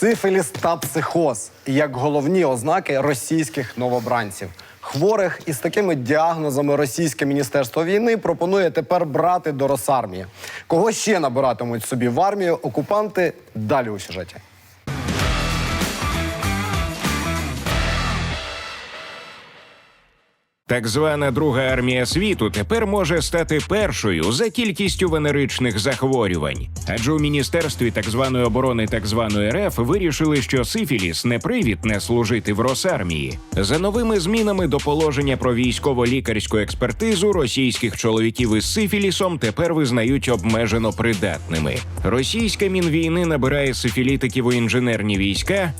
Сифіліс та психоз як головні ознаки російських новобранців. Хворих із такими діагнозами російське міністерство війни пропонує тепер брати до Росармії. Кого ще набиратимуть собі в армію окупанти? Далі у сюжеті. Так звана Друга армія світу тепер може стати першою за кількістю венеричних захворювань. Адже у міністерстві так званої оборони так званої РФ вирішили, що сифіліс не привід не служити в Росармії. За новими змінами до положення про військово-лікарську експертизу російських чоловіків із сифілісом тепер визнають обмежено придатними. Російська мінвійни набирає сифілітиків у інженерні війська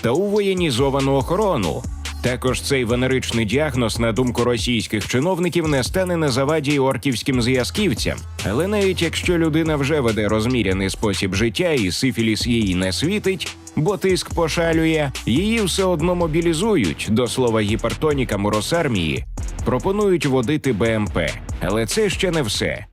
та у воєнізовану охорону. Також цей венеричний діагноз, на думку російських чиновників, не стане на заваді орківським зв'язківцям. Але навіть якщо людина вже веде розміряний спосіб життя і сифіліс їй не світить, бо тиск пошалює, її все одно мобілізують. До слова, гіпертонікам у Росармії пропонують водити БМП. Але це ще не все.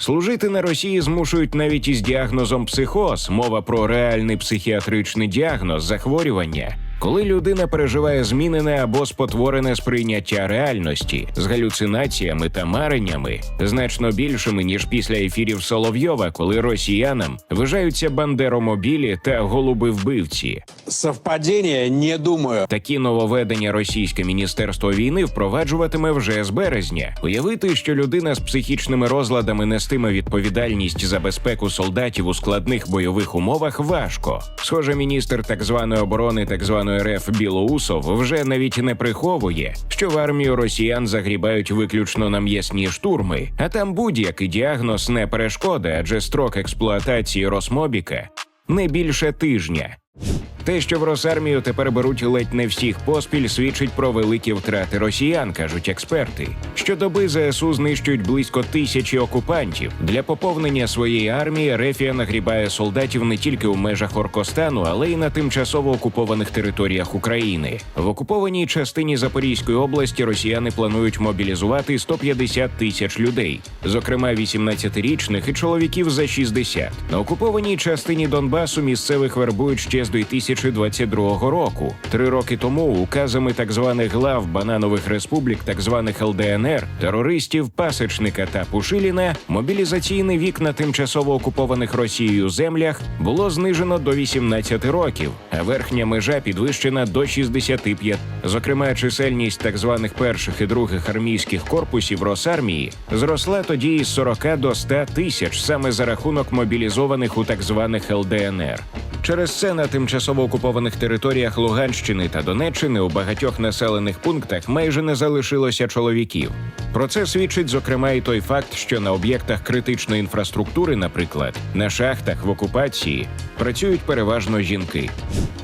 Служити на Росії змушують навіть із діагнозом психоз, мова про реальний психіатричний діагноз захворювання. Коли людина переживає змінене або спотворене сприйняття реальності з галюцинаціями та мареннями, значно більшими ніж після ефірів Соловйова, коли росіянам вважаються бандеромобілі та голуби вбивці. Совпадение, не думаю. Такі нововведення російське міністерство війни впроваджуватиме вже з березня. Уявити, що людина з психічними розладами нестиме відповідальність за безпеку солдатів у складних бойових умовах важко. Схоже, міністр так званої оборони, так званої РФ Білоусов вже навіть не приховує, що в армію росіян загрібають виключно на м'ясні штурми, а там будь-який діагноз не перешкода, адже строк експлуатації Росмобіка не більше тижня. Те, що в Росармію тепер беруть ледь не всіх поспіль, свідчить про великі втрати росіян, кажуть експерти. Щодоби ЗСУ знищують близько тисячі окупантів. Для поповнення своєї армії Рефія нагрібає солдатів не тільки у межах Оркостану, але й на тимчасово окупованих територіях України. В окупованій частині Запорізької області росіяни планують мобілізувати 150 тисяч людей, зокрема 18-річних і чоловіків за 60. На окупованій частині Донбасу місцевих вербують ще з 2022 року. Три роки тому указами так званих глав бананових республік, так званих ЛДНР, терористів Пасечника та Пушиліна, мобілізаційний вік на тимчасово окупованих Росією землях було знижено до 18 років, а верхня межа підвищена до 65. Зокрема, чисельність так званих перших і других армійських корпусів Росармії зросла тоді із 40 до 100 тисяч саме за рахунок мобілізованих у так званих ЛДНР. Через це на тимчасово окупованих територіях Луганщини та Донеччини у багатьох населених пунктах майже не залишилося чоловіків. Про це свідчить зокрема і той факт, що на об'єктах критичної інфраструктури, наприклад, на шахтах в окупації працюють переважно жінки.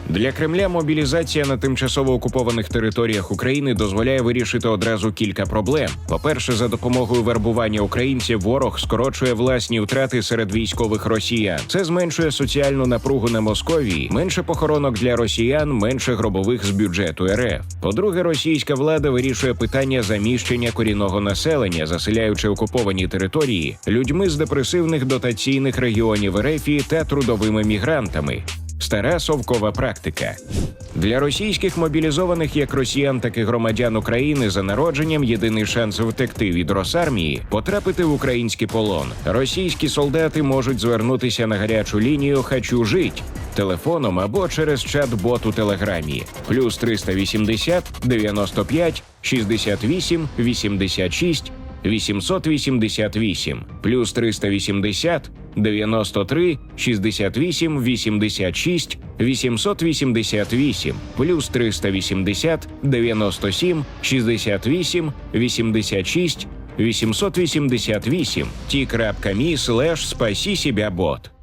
Для Кремля мобілізація на тимчасово окупованих територіях України дозволяє вирішити одразу кілька проблем. По-перше, за допомогою вербування українців ворог скорочує власні втрати серед військових росіян. Це зменшує соціальну напругу на Московії, менше похоронок для росіян, менше гробових з бюджету РФ. По-друге, російська влада вирішує питання заміщення корінного населення, заселяючи окуповані території людьми з депресивних дотаційних регіонів РФ та трудовими мігрантами. Стара совкова практика. Для російських мобілізованих як росіян, так і громадян України за народженням єдиний шанс втекти від Росармії потрапити в український полон. Російські солдати можуть звернутися на гарячу лінію «Хочу жить» телефоном або через чат-бот у телеграмі. Плюс 380 95 68 86 888 плюс 380 93 68 86 888 плюс 380 97 68 86 888 t.me слеш спаси себя бот.